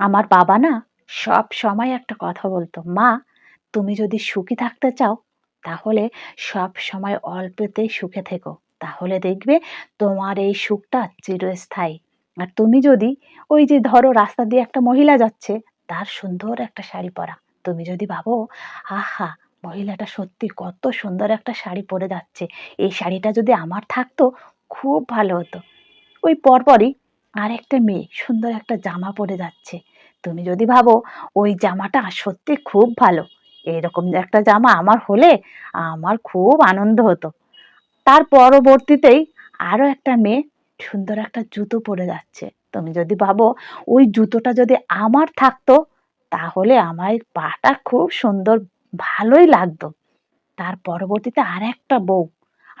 আমার বাবা না সব সময় একটা কথা বলতো, মা, তুমি যদি সুখী থাকতে চাও, তাহলে সব সময় অল্পতেই সুখে থেকো। তাহলে দেখবে তোমার এই সুখটা চিরস্থায়ী। আর তুমি যদি ওই যে ধরো রাস্তা দিয়ে একটা মহিলা যাচ্ছে, তার সুন্দর একটা শাড়ি পরা। তুমি যদি ভাবো, আহা, মহিলাটা সত্যি কত সুন্দর একটা শাড়ি পরে যাচ্ছে। এই শাড়িটা যদি আমার থাকতো, খুব ভালো হতো। ওই পরপরই আর একটা মেয়ে সুন্দর একটা জামা পরে যাচ্ছে। তুমি যদি ভাবো ওই জামাটা সত্যি খুব ভালো, এরকম একটা জামা আমার হলে আমার খুব আনন্দ হতো। তার পরবর্তীতেই আরও একটা মেয়ে সুন্দর একটা জুতো পরে যাচ্ছে। তুমি যদি ভাবো ওই জুতোটা যদি আমার থাকতো, তাহলে আমার পাটা খুব সুন্দর, ভালোই লাগতো। তার পরবর্তীতে আর একটা বউ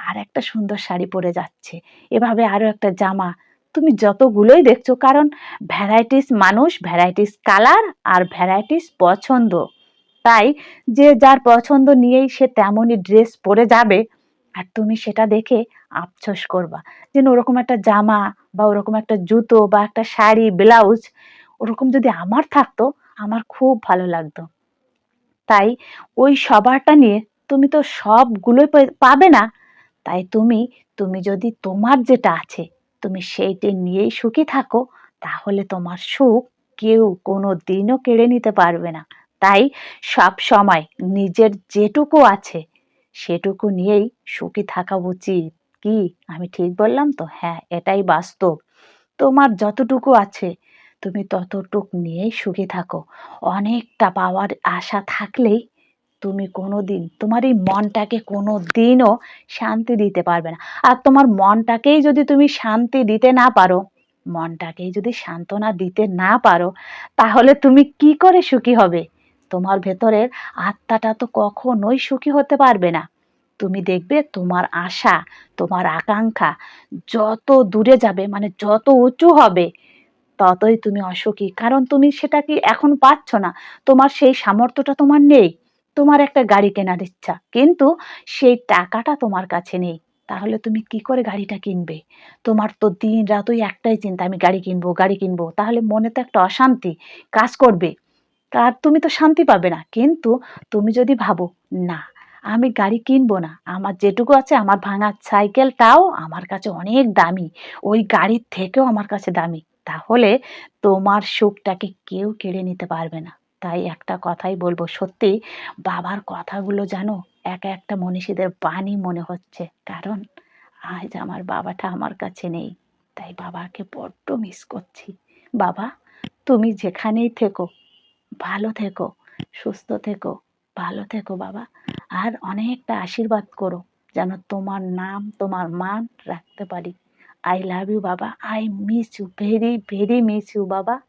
আর একটা সুন্দর শাড়ি পরে যাচ্ছে। এভাবে আরও একটা জামা তুমি যতগুলোই দেখছ, কারণ ভ্যারাইটিস মানুষ, ভ্যারাইটিস কালার আর ভ্যারাইটিস পছন্দ। তাই যে যার পছন্দ নিয়েই সে তেমনই ড্রেস পরে যাবে, আর তুমি সেটা দেখে আফসোস করবা। যেন ওরকম একটা জামা বা ওরকম একটা জুতো বা একটা শাড়ি, ব্লাউজ ওরকম যদি আমার থাকতো, আমার খুব ভালো লাগতো। তাই ওই সবারটা নিয়ে তুমি তো সবগুলোই পাবে না। তাই তুমি তুমি যদি তোমার যেটা আছে তুমি সেইটি নিয়েই সুখী থাকো, তাহলে তোমার সুখ কেউ কোনো দিনও কেড়ে নিতে পারবে না। তাই সব সময় নিজের যেটুকু আছে, সেটুকু নিয়েই সুখী থাকা উচিত। কি? আমি ঠিক বললাম তো? হ্যাঁ এটাই বাস্তব। তোমার যতটুকু আছে, তুমি ততটুক নিয়েই সুখী থাকো। অনেকটা পাওয়ার আশা থাকলেই তুমি কোনো দিন তোমার এই মনটাকে কোনো দিনও শান্তি দিতে পারবে না। আর তোমার মনটাকেই যদি তুমি শান্তি দিতে না পারো, মনটাকেই যদি সান্ত্বনা দিতে না পারো, তাহলে তুমি কি করে সুখী হবে? তোমার ভেতরের আত্মাটা তো কখনোই সুখী হতে পারবে না। তুমি দেখবে তোমার আশা, তোমার আকাঙ্ক্ষা যত দূরে যাবে মানে যত উঁচু হবে, ততই তুমি অসুখী। কারণ তুমি সেটা কি এখন পাচ্ছ না? তোমার সেই সামর্থ্যটা তোমার নেই। তোমার একটা গাড়ি কেনার ইচ্ছা, কিন্তু সেই টাকাটা তোমার কাছে নেই। তাহলে তুমি কি করে গাড়িটা কিনবে? তোমার তো দিন রাত ওই একটাই চিন্তা, আমি গাড়ি কিনবো গাড়ি কিনবো। তাহলে মনে তো একটা অশান্তি কাজ করবে। আর তুমি তো শান্তি পাবে না। কিন্তু তুমি যদি ভাবো, না, আমি গাড়ি কিনবো না। আমার যেটুকু আছে, আমার ভাঙা সাইকেলটাও আমার কাছে অনেক দামি। ওই গাড়ির থেকেও আমার কাছে দামি। তাহলে তোমার সুখটাকে কেউ কেড়ে নিতে পারবে না। তাই একটা কথাই বলব, সত্যি বাবার কথাগুলো জানো, একা একটা মনীষীদের বাণী মনে হচ্ছে। কারণ আজ আমার বাবাটা আমার কাছে নেই, তাই বাবাকে বড্ড মিস করছি। বাবা, তুমি যেখানেই থেকো, ভালো থেকো, সুস্থ থেকো, ভালো থেকো বাবা। আর অনেকটা আশীর্বাদ করো, যেন তোমার নাম, তোমার মান রাখতে পারি। আই লাভ ইউ বাবা I miss you very very miss you বাবা।